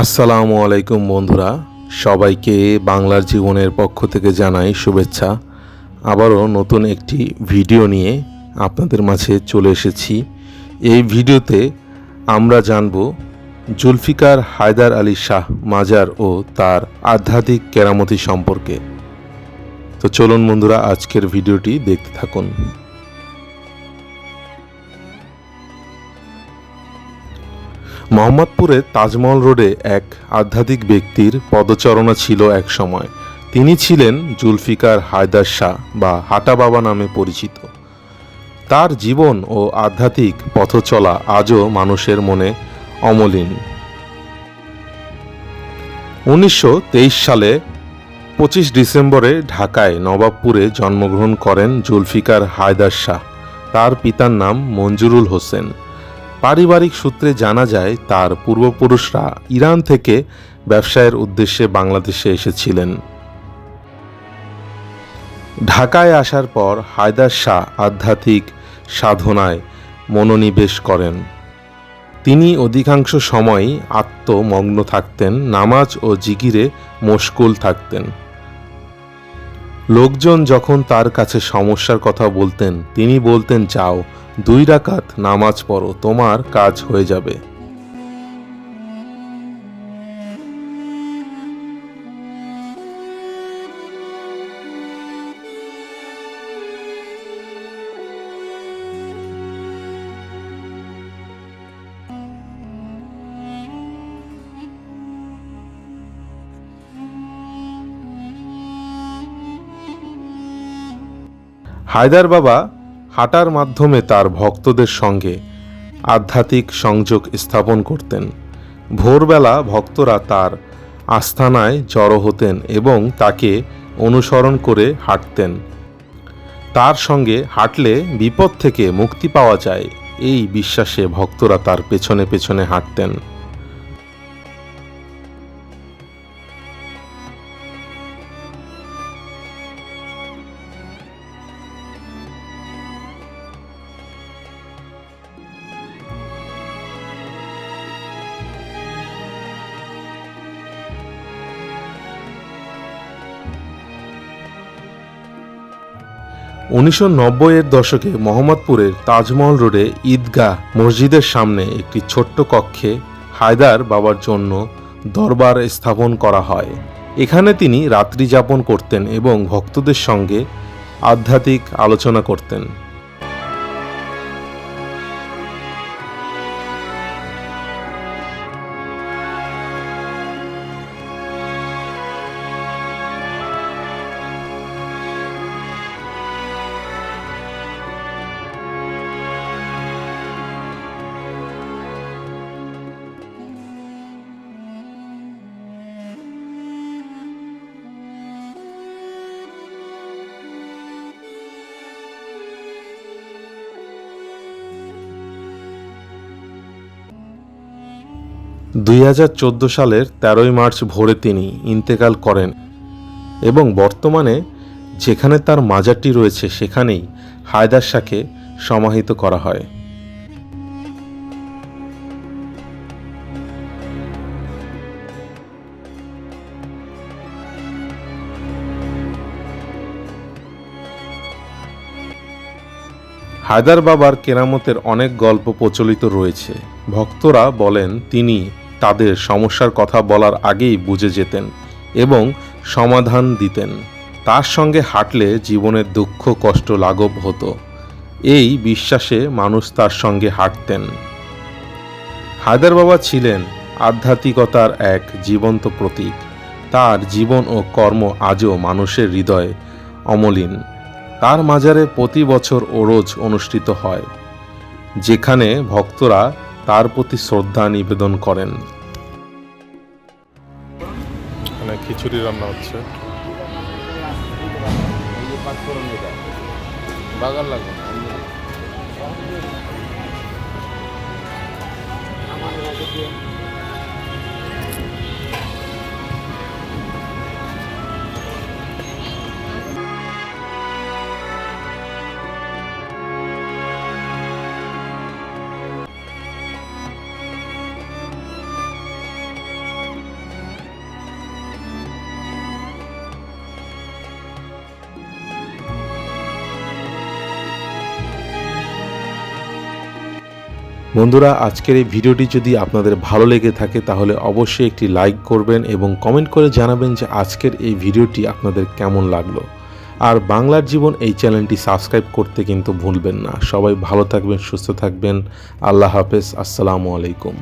আসসালামু আলাইকুম বন্ধুরা, সবাইকে বাংলার জীবনের পক্ষ থেকে জানাই শুভেচ্ছা। আবারও নতুন একটি ভিডিও নিয়ে আপনাদের মাঝে চলে এসেছি। এই ভিডিওতে আমরা জানব জুলফিকার হায়দার আলী শাহ মাজার ও তার আধ্যাত্মিক কেরামতি সম্পর্কে। তো চলুন বন্ধুরা, আজকের ভিডিওটি দেখতে থাকুন। মোহাম্মদপুরের তাজমহল রোডে এক আধ্যাত্মিক ব্যক্তির পদচারণা ছিল এক সময়। তিনি ছিলেন জুলফিকার হায়দার শাহ বা হাটা বাবা নামে পরিচিত। তার জীবন ও আধ্যাত্মিক পথচলা আজও মানুষের মনে অমলিন। উনিশশো তেইশ সালে পঁচিশ ডিসেম্বরে ঢাকায় নবাবপুরে জন্মগ্রহণ করেন জুলফিকার হায়দার শাহ। তার পিতার নাম মঞ্জুরুল হোসেন। পারিবারিক সূত্রে জানা যায়, তার পূর্বপুরুষরা ইরান থেকে ব্যবসায়ের উদ্দেশ্যে বাংলাদেশে এসেছিলেন। ঢাকায় আসার পর হায়দার শাহ আধ্যাত্মিক সাধনায় মনোনিবেশ করেন। তিনি অধিকাংশ সময়ই আত্মমগ্ন থাকতেন, নামাজ ও জিগিরে মশকুল থাকতেন। লোকজন যখন তার কাছে সমস্যার কথা বলতেন, তিনি বলতেন, যাও, দুই রাকাত নামাজ পড়ো, তোমার কাজ হয়ে যাবে। হায়দার বাবা হাঁটার মাধ্যমে তার ভক্তদের সঙ্গে আধ্যাত্মিক সংযোগ স্থাপন করতেন। ভোরবেলা ভক্তরা তার আস্থানায় জড়ো হতেন এবং তাকে অনুসরণ করে হাঁটতেন। তার সঙ্গে হাঁটলে বিপদ থেকে মুক্তি পাওয়া যায়, এই বিশ্বাসে ভক্তরা তার পেছনে পেছনে হাঁটতেন। উনিশশো এর দশকে মোহাম্মদপুরের তাজমহল রোডে ঈদগাহ মসজিদের সামনে একটি ছোট্ট কক্ষে হায়দার বাবার জন্য দরবার স্থাপন করা হয়। এখানে তিনি রাত্রি যাপন করতেন এবং ভক্তদের সঙ্গে আধ্যাত্মিক আলোচনা করতেন। দুই হাজার চোদ্দ সালের তেরোই মার্চ ভোরে তিনি ইন্তেকাল করেন এবং বর্তমানে যেখানে তার মাজারটি রয়েছে সেখানেই হায়দার শাহকে সমাহিত করা হয়। হায়দার বাবার কেরামতের অনেক গল্প প্রচলিত রয়েছে। ভক্তরা বলেন, তিনি তাদের সমস্যার কথা বলার আগেই বুঝে যেতেন এবং সমাধান দিতেন। তার সঙ্গে হাঁটলে জীবনের দুঃখ, কষ্ট লাঘব হতো। এই বিশ্বাসে মানুষ তার সঙ্গে হাঁটতেন। হায়দার বাবা ছিলেন আধ্যাত্মিকতার এক জীবন্ত প্রতীক। তার জীবন ও কর্ম আজও মানুষের হৃদয়ে অমলিন। তার মাজারে প্রতি বছর ওরজ অনুষ্ঠিত হয়। যেখানে ভক্তরা তার প্রতি শ্রদ্ধা নিবেদন করেন। এখানে খিচুড়ি রান্না হচ্ছে। বাগান লাগবে। বন্ধুরা, আজকের এই ভিডিওটি যদি আপনাদের ভালো লেগে থাকে, তাহলে অবশ্যই একটি লাইক করবেন এবং কমেন্ট করে জানাবেন যে আজকের এই ভিডিওটি আপনাদের কেমন লাগল। আর বাংলার জীবন এই চ্যানেলটি সাবস্ক্রাইব করতে কিন্তু ভুলবেন না। সবাই ভালো থাকবেন, সুস্থ থাকবেন। আল্লাহ হাফেজ, আসসালামু আলাইকুম।